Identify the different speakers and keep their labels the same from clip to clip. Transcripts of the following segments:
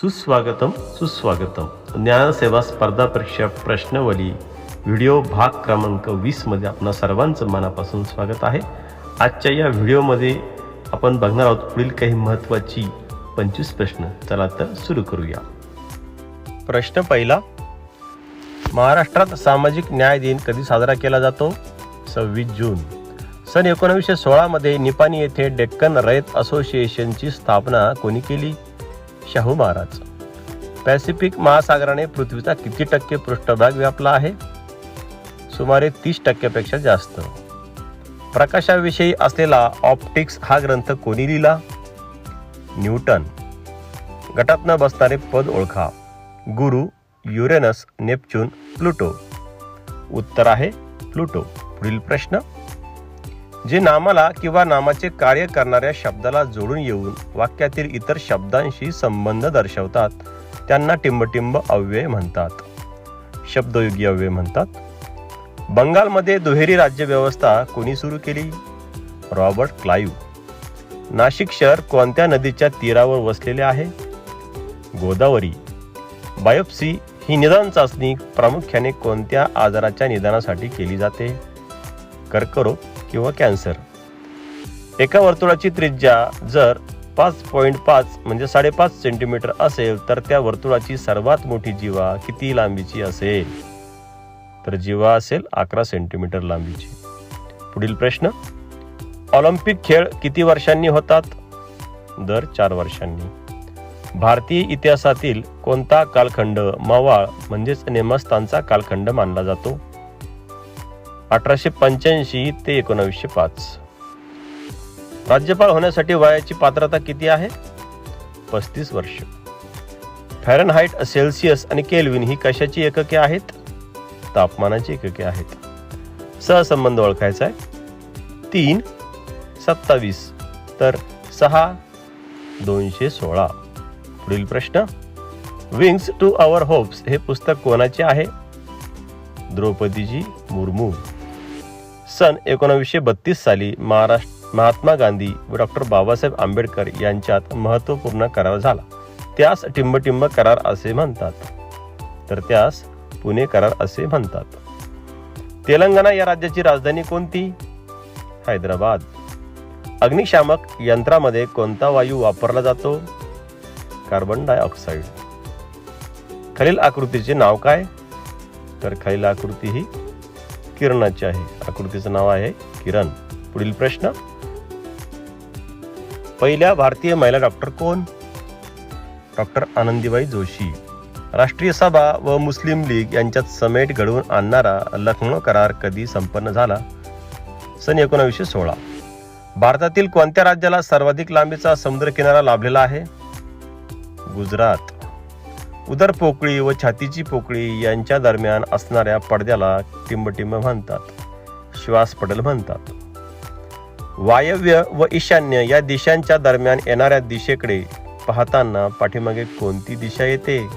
Speaker 1: सुस्वागतम सुस्वागतम. ज्ञानसेवा स्पर्धा परीक्षा प्रश्नवली व्हिडिओ भाग क्रमांक वीसमध्ये आपणा सर्वांचं मनापासून स्वागत आहे. आजच्या या व्हिडिओमध्ये आपण बघणार आहोत पुढील काही महत्त्वाची पंचवीस प्रश्न. चला तर सुरू करूया. प्रश्न पहिला. महाराष्ट्रात सामाजिक न्याय दिन कधी साजरा केला जातो? सव्वीस जून. सन एकोणीसशे सोळामध्ये निपाणी येथे डेक्कन रयत असोसिएशनची स्थापना कोणी केली? शाहू महाराज. पॅसिफिक महासागराने पृथ्वीचा किती टक्के पृष्ठभाग व्यापला आहे? सुमारे तीस टक्क्यापेक्षा जास्त. प्रकाशाविषयी असलेला ऑप्टिक्स हा ग्रंथ कोणी लिहिला? न्यूटन. गटात न बसणारे पद ओळखा. गुरु युरेनस नेपच्यून प्लुटो. उत्तर आहे प्लुटो. पुढील प्रश्न. जे नामाला किंवा नामाचे कार्य करणाऱ्या शब्दाला जोडून येऊन वाक्यातील इतर शब्दांशी संबंध दर्शवतात. त्यांना टिंबटिंब अव्यय म्हणतात. शब्दयोगी अव्यय म्हणतात. बंगालमध्ये दुहेरी राज्यव्यवस्था कोणी सुरू केली? रॉबर्ट क्लाईव्ह नाशिक शहर कोणत्या नदीच्या तीरावर वसलेले आहे? गोदावरी. बायोप्सी ही निदान चाचणी प्रामुख्याने कोणत्या आजाराच्या निदानासाठी केली जाते? कर्करोग. किंवा कॅन्सर. एका वर्तुळाची त्रिज्या जर पाच पॉईंट पाच म्हणजे साडेपाच सेंटीमीटर असेल तर त्या वर्तुळाची सर्वात मोठी जीवा किती लांबीची असेल? तर जीवा असेल अकरा सेंटीमीटर लांबीची. पुढील प्रश्न. ऑलिम्पिक खेळ किती वर्षांनी होतात? दर चार वर्षांनी. भारतीय इतिहासातील कोणता कालखंड मवाळ म्हणजेच नेमस्थानचा कालखंड मानला जातो? अठराशे पंच्याऐंशी ते एकोणावीसशे पाच. राज्यपाल होण्यासाठी वयाची पात्रता किती आहे? पस्तीस वर्ष. फॅरनहाईट सेल्सिअस आणि केल्विन ही कशाची एकके आहेत? तापमानाची एकके आहेत. सहसंबंध ओळखायचा आहे. तीन सत्तावीस तर सहा दोनशे सोळा. पुढील प्रश्न. विंग्स टू आवर होप्स हे पुस्तक कोणाचे आहे? द्रौपदीजी मुर्मू. सन एकोणावीसशे बत्तीस साली महाराष्ट्र महात्मा गांधी व डॉक्टर बाबासाहेब आंबेडकर यांच्यात महत्त्वपूर्ण करार झाला. त्यास टिंबटिंब करार असे म्हणतात. तर त्यास पुणे करार असे म्हणतात. तेलंगणा या राज्याची राजधानी कोणती? हैदराबाद. अग्निशामक यंत्रामध्ये कोणता वायू वापरला जातो? कार्बन डायऑक्साईड खालील आकृतीचे नाव काय? तर खालील आकृती ही किरणाची आहे. आकृतीचं नाव आहे किरण. पुढील प्रश्न. पहिल्या भारतीय महिला डॉक्टर कोण? डॉक्टर आनंदीबाई जोशी. राष्ट्रीय सभा व मुस्लिम लीग यांच्यात समेट घडवून आणणारा लखनौ करार कधी संपन्न झाला? सन एकोणावीसशे सोळा. भारतातील कोणत्या राज्याला सर्वाधिक लांबीचा समुद्र किनारा लाभलेला आहे? गुजरात. उदर पोकळी व छातीची पोकळी यांच्या दरम्यान असणाऱ्या पडद्याला टिंबटिंब म्हणतात. श्वास पडल म्हणतात. वायव्य व ईशान्य या दिशांच्या दरम्यान येणाऱ्या दिशेकडे पाहताना पाठीमागे कोणती दिशा येते?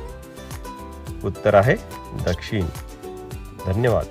Speaker 1: उत्तर आहे दक्षिण. धन्यवाद.